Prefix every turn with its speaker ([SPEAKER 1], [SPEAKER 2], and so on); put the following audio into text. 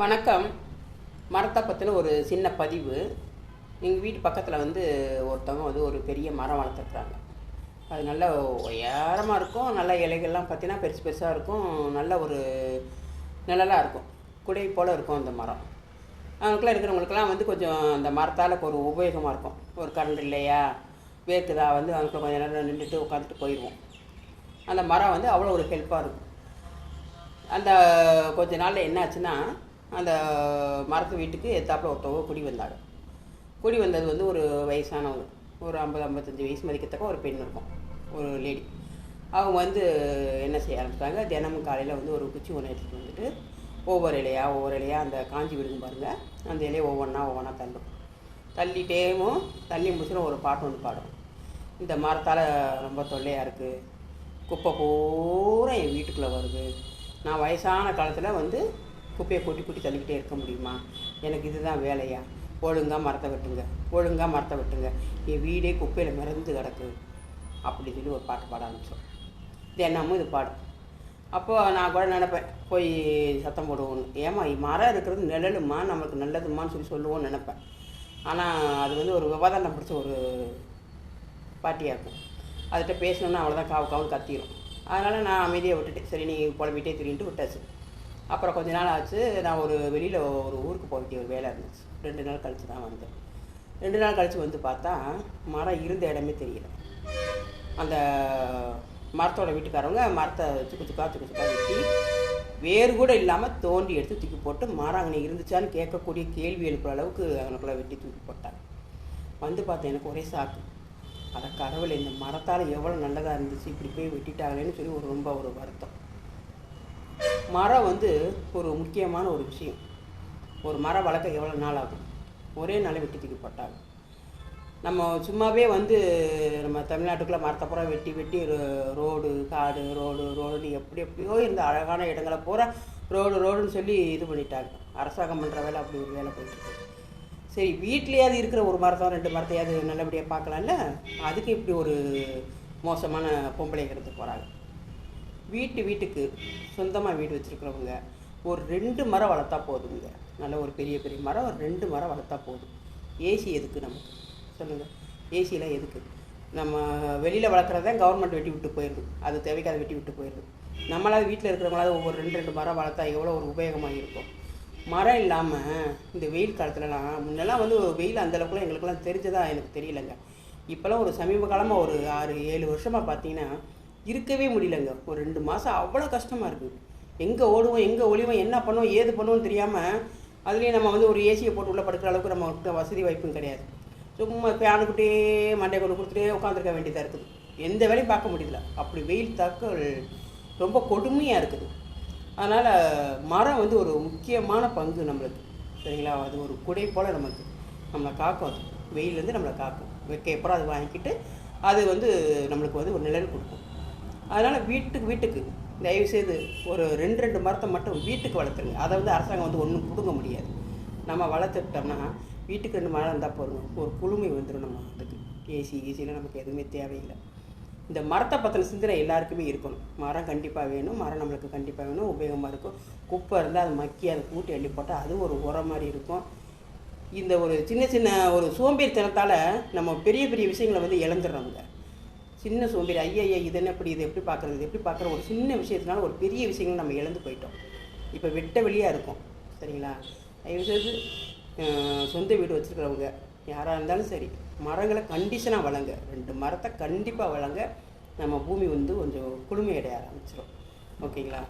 [SPEAKER 1] வணக்கம். மரத்தை பற்றின ஒரு சின்ன பதிவு. எங்கள் வீட்டு பக்கத்தில் வந்து ஒருத்தவங்க வந்து ஒரு பெரிய மரம் வளர்த்துருக்குறாங்க. அது நல்ல உயரமாக இருக்கும். நல்ல இலைகள்லாம் பார்த்தீங்கன்னா பெருசு பெருசாக இருக்கும். நல்ல ஒரு நிழலாக இருக்கும். குடை போல் இருக்கும் அந்த மரம். அவங்களுக்குலாம் இருக்கிறவங்களுக்குலாம் வந்து கொஞ்சம் அந்த மரத்தால் ஒரு உபயோகமாக இருக்கும். ஒரு கரண்ட் இல்லையா? வேர்க்குதா? வந்து அவங்களுக்கு கொஞ்சம் நேரம் நின்றுட்டு உட்காந்துட்டு போயிடுவோம் அந்த மரம் வந்து அவ்வளோ ஒரு ஹெல்ப்பாக இருக்கும். அந்த கொஞ்ச நாளில் என்னாச்சுன்னா அந்த மரத்து வீட்டுக்கு எத்தாப்பில் ஒருத்தவங்க குடி வந்தாங்க. குடி வந்தது வந்து ஒரு வயசானவங்க. ஒரு ஐம்பது ஐம்பத்தஞ்சு வயசு மதிக்கத்தக்க ஒரு பெண் இருக்கும். ஒரு லேடி அவங்க வந்து என்ன செய்ய ஆரம்பிச்சிட்டாங்க? தினமும் காலையில் வந்து ஒரு குச்சி ஒன்று எடுத்துகிட்டு வந்துட்டு ஒவ்வொரு இலையாக ஒவ்வொரு இலையாக அந்த காஞ்சி விடுங்க பாருங்கள் அந்த இலையை ஒவ்வொன்றா ஒவ்வொன்றா தள்ளும். தள்ளிட்டேவும் தள்ளி முடிச்சுட்டு ஒரு பாட்டு ஒன்று பாடும் இந்த மரத்தால் ரொம்ப தொல்லையாக இருக்குது குப்பை பூரா என் வீட்டுக்குள்ளே வருது. நான் வயசான காலத்தில் வந்து குப்பையை கொட்டி கொட்டி தள்ளிக்கிட்டே இருக்க முடியுமா? எனக்கு இதுதான் வேலையா? ஒழுங்காக மரத்தை வெட்டுங்க. ஒழுங்காக மரத்தை வெட்டுங்க. என் வீடே குப்பையில் மிதந்து கிடக்கு. அப்படி சொல்லி ஒரு பாட்டு பாட ஆரம்பித்தோம் தினமும் இது பாடும் அப்போது நான் கூட நினப்பேன் போய் சத்தம் போடுவோன்னு ஏமா மரம் இருக்கிறது நிழலுமா? நம்மளுக்கு நல்லதுமான்னு சொல்லி சொல்லுவோன்னு நினைப்பேன். ஆனால் அது வந்து ஒரு விவாதம் பிடிச்ச ஒரு பாட்டியாக இருக்கும். அதுகிட்ட பேசணுன்னா அவ்வளோதான் காவு காவுன்னு கத்திரும். அதனால் நான் அமைதியை விட்டுட்டேன். சரி நீ புலம்பிட்டே திரின்ட்டு விட்டாச்சு. அப்புறம் கொஞ்ச நாள் ஆச்சு நான் ஒரு வெளியில் ஒரு ஊருக்கு போக வேண்டிய ஒரு வேலை இருந்துச்சு. ரெண்டு நாள் கழித்து தான் வந்தேன். ரெண்டு நாள் கழித்து வந்து பார்த்தா மரம் இருந்த இடமே தெரியல. அந்த மரத்தோட வீட்டுக்காரவங்க மரத்தை சுக்கு சுக்கா சுக்கு சுக்கா வெட்டி வேறு கூட இல்லாமல் தோண்டி எடுத்து தூக்கி போட்டு மரம் அங்கே இருந்துச்சான்னு கேட்கக்கூடிய கேள்வி எழுப்புற அளவுக்கு அவனுக்குள்ளே வெட்டி தூக்கி போட்டாங்க. வந்து பார்த்தேன் எனக்கு ஒரே சாக்கு. அதை கடவுளை இந்த மரத்தால் எவ்வளோ நல்லதாக இருந்துச்சு இப்படி போய் வெட்டிட்டாங்களேன்னு சொல்லி ஒரு ரொம்ப ஒரு வருத்தம். மரம் வந்து ஒரு முக்கியமான ஒரு விஷயம். ஒரு மரம் வளர்க்க எவ்வளோ நாள் ஆகும்? ஒரே நாளை வெட்டி தூக்கி போட்டாங்க. நம்ம சும்மாவே வந்து நம்ம தமிழ்நாட்டுக்குள்ளே மரத்தை பூரா வெட்டி வெட்டி ரோ- ரோடு காடு ரோடு ரோடு எப்படி எப்படியோ இருந்த அழகான இடங்களை பூரா ரோடு ரோடுன்னு சொல்லி இது பண்ணிட்டாங்க. அரசாங்கம் பண்ணுற வேலை அப்படி ஒரு வேலை போயிட்டு சரி வீட்லேயாவது இருக்கிற ஒரு மரத்தை ரெண்டு மரத்தையாவது நல்லபடியாக பார்க்கலாம்ல? அதுக்கு இப்படி ஒரு மோசமான பொம்பளை இருந்து போகிறாங்க வீட்டு வீட்டுக்கு சொந்தமாக வீடு வச்சுருக்கிறவங்க ஒரு ரெண்டு மரம் வளர்த்தா போதுங்க. நல்ல ஒரு பெரிய பெரிய மரம் ஒரு ரெண்டு மரம் வளர்த்தா போதும். ஏசி எதுக்கு நமக்கு சொல்லுங்கள் ஏசிலாம் எதுக்கு? நம்ம வெளியில் வளர்க்குறத கவர்மெண்ட் வெட்டி விட்டு போயிடுது. அது தேவைக்காத வெட்டி விட்டு போயிடுது. நம்மளாவது வீட்டில் இருக்கிறவங்களாவது ஒவ்வொரு ரெண்டு ரெண்டு மரம் வளர்த்தா எவ்வளோ ஒரு உபயோகமாக இருக்கும்? மரம் இல்லாமல் இந்த வெயில் காலத்துலலாம் முன்னெல்லாம் வந்து வெயில் அந்த அளவுக்குலாம் எங்களுக்குலாம் தெரிஞ்சதாக எனக்கு தெரியலங்க. இப்போல்லாம் ஒரு சமீப காலமாக ஒரு ஆறு ஏழு வருஷமாக பார்த்தீங்கன்னா இருக்கவே முடியலங்க. ஒரு ரெண்டு மாதம் அவ்வளோ கஷ்டமாக இருக்குது எங்கே ஓடுவோம் எங்கே ஒளிவோம் என்ன பண்ணுவோம் ஏது பண்ணுவோம்னு தெரியாமல் அதுலேயும் நம்ம வந்து ஒரு ஏசியை போட்டு உள்ளே படுக்கிற அளவுக்கு நம்ம வசதி வாய்ப்பும் கிடையாது. சும்மா ஃபேனுக்கிட்டே மண்டை கொண்டு கொடுத்துட்டே உட்காந்துருக்க வேண்டியதாக இருக்குது. எந்த வேலையும் பார்க்க முடியல. அப்படி வெயில் தாக்கல் ரொம்ப கொடுமையாக இருக்குது. அதனால் மரம் வந்து ஒரு முக்கியமான பங்கு நம்மளுக்கு. சரிங்களா? அது ஒரு குடை போல் நமக்கு. நம்மளை காக்கும் அது. வெயிலேருந்து நம்மளை காக்கும். வெக்க அது வாங்கிக்கிட்டு அது வந்து நம்மளுக்கு வந்து ஒரு நிழல் கொடுக்கும். அதனால் வீட்டுக்கு வீட்டுக்கு. தயவுசெய்து ஒரு ரெண்டு ரெண்டு மரத்தை மட்டும் வீட்டுக்கு வளர்த்துருங்க. அதை வந்து அரசாங்கம் வந்து ஒன்றும் பிடுங்க முடியாது. நம்ம வளர்த்துட்டோம்னா வீட்டுக்கு ரெண்டு மரம் இருந்தால் போதும் ஒரு குளுமை வந்துடும் நம்ம அதுக்கு ஏசி ஏசியில் நமக்கு எதுவுமே தேவையில்லை. இந்த மரத்தை பற்றின சிந்தனை எல்லாருக்குமே இருக்கணும். மரம் கண்டிப்பாக வேணும். மரம் நம்மளுக்கு கண்டிப்பாக வேணும். உபயோகமாக இருக்கும். குப்பை இருந்தால் அது மக்கி அதை கூட்டி அள்ளி போட்டால் அது ஒரு உரம் மாதிரி இருக்கும். இந்த ஒரு சின்ன சின்ன ஒரு சோம்பேறித்தனத்தால் நம்ம பெரிய பெரிய விஷயங்களை வந்து இழந்துடுறோங்க சின்ன சோம்பேறி ஐயா ஐயா இது என்ன இப்படி இது எப்படி பார்க்குறது இது எப்படி பார்க்குற ஒரு சின்ன விஷயத்தினால ஒரு பெரிய விஷயங்கள் நம்ம இழந்து போயிட்டோம். இப்போ வெட்ட வெளியாக இருக்கும் சரிங்களா? தயவுசெய்து சொந்த வீடு வச்சுருக்கிறவங்க யாராக இருந்தாலும் சரி மரங்களை கண்டிஷனாக வளங்க. ரெண்டு மரத்தை கண்டிப்பாக வளங்க. நம்ம பூமி வந்து கொஞ்சம் குளுமையடைய ஆரம்பிச்சிடும் ஓகேங்களா?